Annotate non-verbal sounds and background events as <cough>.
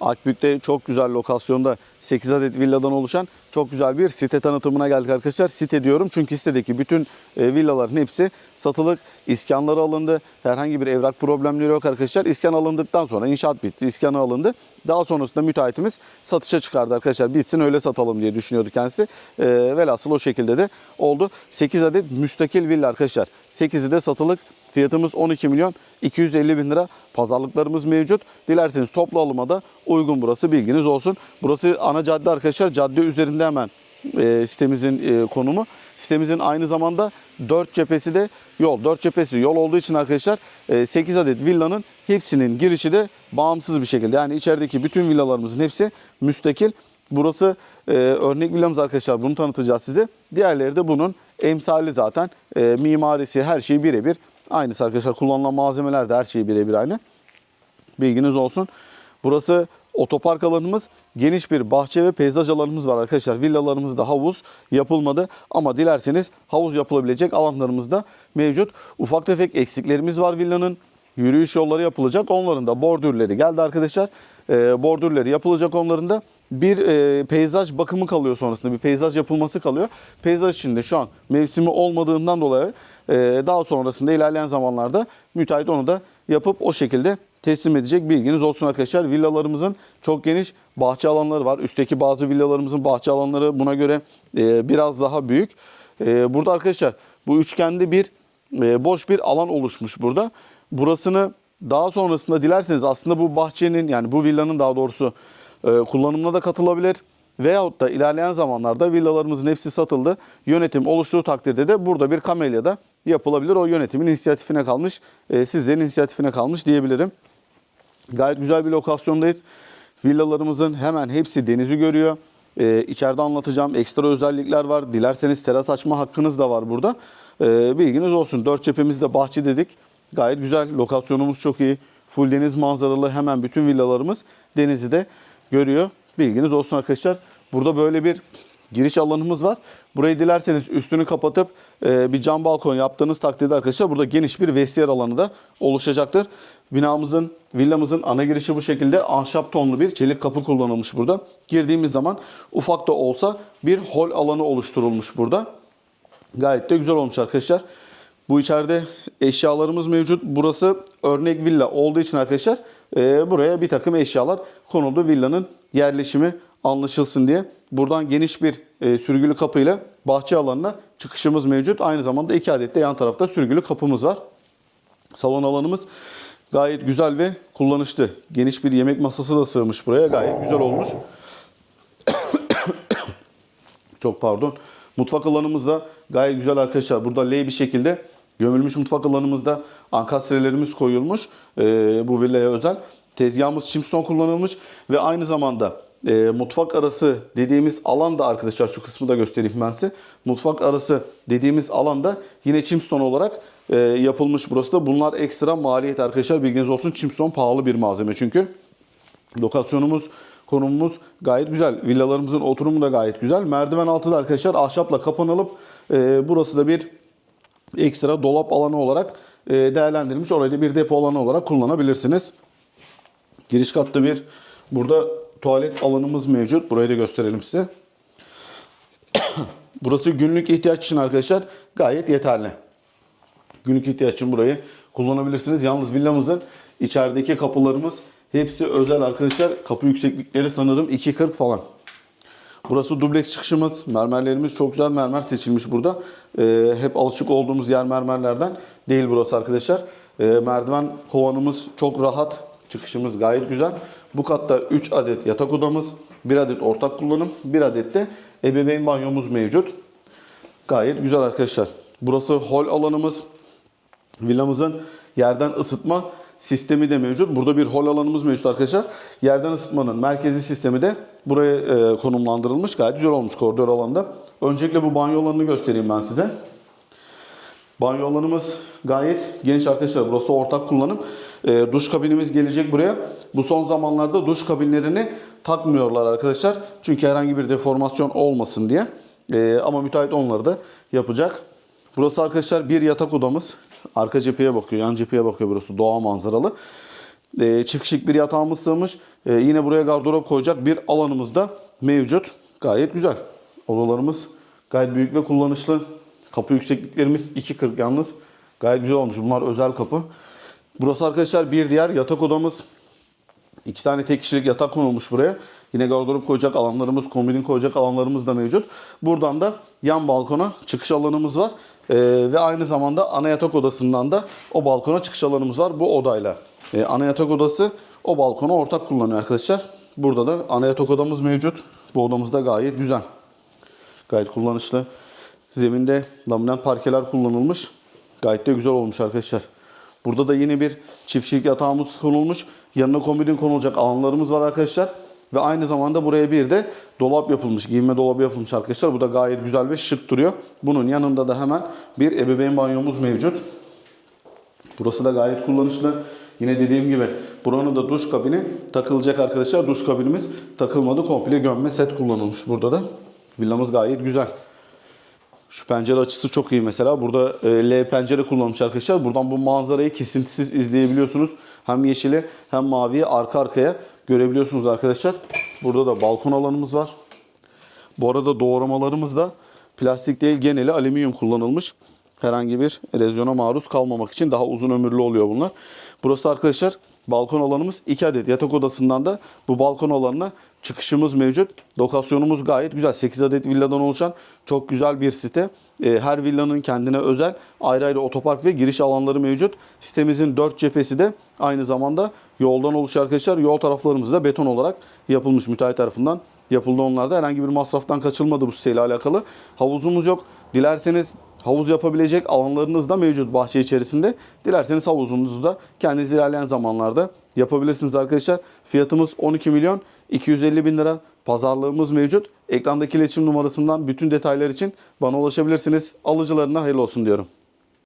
Akbük'te çok güzel lokasyonda 8 adet villadan oluşan çok güzel bir site tanıtımına geldik arkadaşlar. Site diyorum çünkü sitedeki bütün e, villaların hepsi satılık. İskanları alındı. Herhangi bir evrak problemleri yok arkadaşlar. İskan alındıktan sonra inşaat bitti. İskanı alındı. Daha sonrasında müteahhitimiz satışa çıkardı arkadaşlar. Bitsin öyle satalım diye düşünüyordu kendisi. E, velhasıl o şekilde de oldu. 8 adet müstakil villa arkadaşlar. 8'i de satılık. Fiyatımız 12 milyon 250 bin lira. Pazarlıklarımız mevcut. Dilerseniz toplu alıma da uygun burası bilginiz olsun. Burası ana cadde arkadaşlar. Cadde üzerinde hemen e, sitemizin e, konumu. Sitemizin aynı zamanda 4 cephesi de yol. 4 cephesi yol olduğu için arkadaşlar e, 8 adet villanın hepsinin girişi de bağımsız bir şekilde. Yani içerideki bütün villalarımızın hepsi müstakil. Burası e, örnek villamız arkadaşlar bunu tanıtacağız size. Diğerleri de bunun emsali zaten. E, mimarisi her şeyi birebir. Aynısı arkadaşlar kullanılan malzemeler de her şeyi birebir aynı. Bilginiz olsun. Burası otopark alanımız. Geniş bir bahçe ve peyzaj alanımız var arkadaşlar. Villalarımızda havuz yapılmadı ama dilerseniz havuz yapılabilecek alanlarımız da mevcut. Ufak tefek eksiklerimiz var villanın. Yürüyüş yolları yapılacak. Onların da bordürleri geldi arkadaşlar. Ee, bordürleri yapılacak onların da. Bir e, peyzaj bakımı kalıyor sonrasında. Bir peyzaj yapılması kalıyor. Peyzaj içinde şu an mevsimi olmadığından dolayı e, daha sonrasında ilerleyen zamanlarda müteahhit onu da yapıp o şekilde teslim edecek bilginiz olsun arkadaşlar. Villalarımızın çok geniş bahçe alanları var. Üstteki bazı villalarımızın bahçe alanları buna göre e, biraz daha büyük. E, burada arkadaşlar bu üçgende bir e, boş bir alan oluşmuş burada. Burasını daha sonrasında dilerseniz aslında bu bahçenin yani bu villanın daha doğrusu e, kullanımına da katılabilir. Veyahut da ilerleyen zamanlarda villalarımızın hepsi satıldı. Yönetim oluştuğu takdirde de burada bir kamelya da yapılabilir. O yönetimin inisiyatifine kalmış, e, sizlerin inisiyatifine kalmış diyebilirim. Gayet güzel bir lokasyondayız. Villalarımızın hemen hepsi denizi görüyor. Ee, içeride anlatacağım ekstra özellikler var. Dilerseniz teras açma hakkınız da var burada. Ee, bilginiz olsun. Dört cephemizde bahçe dedik. Gayet güzel. Lokasyonumuz çok iyi. Full deniz manzaralı hemen bütün villalarımız denizi de görüyor. Bilginiz olsun arkadaşlar. Burada böyle bir giriş alanımız var. Burayı dilerseniz üstünü kapatıp e, bir cam balkon yaptığınız takdirde arkadaşlar burada geniş bir vestiyer alanı da oluşacaktır. Binamızın, villamızın ana girişi bu şekilde ahşap tonlu bir çelik kapı kullanılmış burada. Girdiğimiz zaman ufak da olsa bir hol alanı oluşturulmuş burada. Gayet de güzel olmuş arkadaşlar. Bu içeride eşyalarımız mevcut. Burası örnek villa olduğu için arkadaşlar e, buraya bir takım eşyalar konuldu. Villanın yerleşimi anlaşılsın diye. Buradan geniş bir e, sürgülü kapıyla bahçe alanına çıkışımız mevcut. Aynı zamanda iki adet de yan tarafta sürgülü kapımız var. Salon alanımız gayet güzel ve kullanışlı. Geniş bir yemek masası da sığmış buraya. Gayet güzel olmuş. <coughs> Çok pardon. Mutfak alanımız da gayet güzel arkadaşlar. Burada L bir şekilde gömülmüş mutfak alanımızda ankastrelerimiz koyulmuş. Ee, bu villaya özel. Tezgahımız çimston kullanılmış ve aynı zamanda e, mutfak arası dediğimiz alan da arkadaşlar şu kısmı da göstereyim ben size. Mutfak arası dediğimiz alanda yine çimston olarak e, yapılmış burası da. Bunlar ekstra maliyet arkadaşlar bilginiz olsun. Çimston pahalı bir malzeme çünkü. Lokasyonumuz, konumumuz gayet güzel. Villalarımızın oturumu da gayet güzel. Merdiven altı da arkadaşlar ahşapla kapanılıp e, burası da bir ekstra dolap alanı olarak e, değerlendirilmiş. Orayı da bir depo alanı olarak kullanabilirsiniz. Giriş katta bir burada tuvalet alanımız mevcut. Burayı da gösterelim size. <coughs> Burası günlük ihtiyaç için arkadaşlar gayet yeterli. Günlük ihtiyaç için burayı kullanabilirsiniz. Yalnız villamızın içerideki kapılarımız hepsi özel arkadaşlar. Kapı yükseklikleri sanırım 2.40 falan. Burası dubleks çıkışımız. Mermerlerimiz çok güzel mermer seçilmiş burada. Ee, hep alışık olduğumuz yer mermerlerden değil burası arkadaşlar. Ee, merdiven kovanımız çok rahat. Çıkışımız gayet güzel. Bu katta 3 adet yatak odamız, 1 adet ortak kullanım, 1 adet de ebeveyn banyomuz mevcut. Gayet güzel arkadaşlar. Burası hol alanımız. Villamızın yerden ısıtma sistemi de mevcut. Burada bir hol alanımız mevcut arkadaşlar. Yerden ısıtmanın merkezi sistemi de buraya e, konumlandırılmış. Gayet güzel olmuş koridor alanda. Öncelikle bu banyo alanını göstereyim ben size. Banyo alanımız gayet geniş arkadaşlar. Burası ortak kullanım. E, duş kabinimiz gelecek buraya. Bu son zamanlarda duş kabinlerini takmıyorlar arkadaşlar. Çünkü herhangi bir deformasyon olmasın diye. E, ama müteahhit onları da yapacak. Burası arkadaşlar bir yatak odamız. Arka cepheye bakıyor, yan cepheye bakıyor burası. Doğa manzaralı. e, çift kişilik bir yatağımız sığmış. E, yine buraya gardırop koyacak bir alanımız da mevcut. Gayet güzel. Odalarımız gayet büyük ve kullanışlı. Kapı yüksekliklerimiz 2.40 yalnız. Gayet güzel olmuş. Bunlar özel kapı. Burası arkadaşlar bir diğer yatak odamız. İki tane tek kişilik yatak konulmuş buraya. Yine gardırop koyacak alanlarımız, kombinin koyacak alanlarımız da mevcut. Buradan da yan balkona çıkış alanımız var. Ee, ve aynı zamanda ana yatak odasından da o balkona çıkış alanımız var bu odayla. Ee, ana yatak odası o balkonu ortak kullanıyor arkadaşlar. Burada da ana yatak odamız mevcut. Bu odamız da gayet güzel. Gayet kullanışlı. Zeminde laminat parkeler kullanılmış. Gayet de güzel olmuş arkadaşlar. Burada da yine bir çiftçilik yatağımız konulmuş. Yanına kombinin konulacak alanlarımız var arkadaşlar. Ve aynı zamanda buraya bir de dolap yapılmış. Giyinme dolabı yapılmış arkadaşlar. Bu da gayet güzel ve şık duruyor. Bunun yanında da hemen bir ebeveyn banyomuz mevcut. Burası da gayet kullanışlı. Yine dediğim gibi buranın da duş kabini takılacak arkadaşlar. Duş kabinimiz takılmadı. Komple gömme set kullanılmış burada da. Villamız gayet güzel. Şu pencere açısı çok iyi mesela. Burada e, L pencere kullanmış arkadaşlar. Buradan bu manzarayı kesintisiz izleyebiliyorsunuz. Hem yeşili hem maviyi arka arkaya görebiliyorsunuz arkadaşlar. Burada da balkon alanımız var. Bu arada doğramalarımız da plastik değil geneli alüminyum kullanılmış. Herhangi bir erozyona maruz kalmamak için daha uzun ömürlü oluyor bunlar. Burası arkadaşlar balkon alanımız 2 adet yatak odasından da bu balkon alanına çıkışımız mevcut. Lokasyonumuz gayet güzel. 8 adet villadan oluşan çok güzel bir site. Ee, Her villanın kendine özel ayrı ayrı otopark ve giriş alanları mevcut. Sitemizin 4 cephesi de aynı zamanda yoldan oluşuyor arkadaşlar. Yol taraflarımız da beton olarak yapılmış müteahhit tarafından yapıldı onlarda. Herhangi bir masraftan kaçılmadı bu siteyle alakalı. Havuzumuz yok. Dilerseniz havuz yapabilecek alanlarınız da mevcut bahçe içerisinde. Dilerseniz havuzunuzu da kendiniz ilerleyen zamanlarda yapabilirsiniz arkadaşlar. Fiyatımız 12 milyon 250 bin lira. Pazarlığımız mevcut. Ekrandaki iletişim numarasından bütün detaylar için bana ulaşabilirsiniz. Alıcılarına hayırlı olsun diyorum.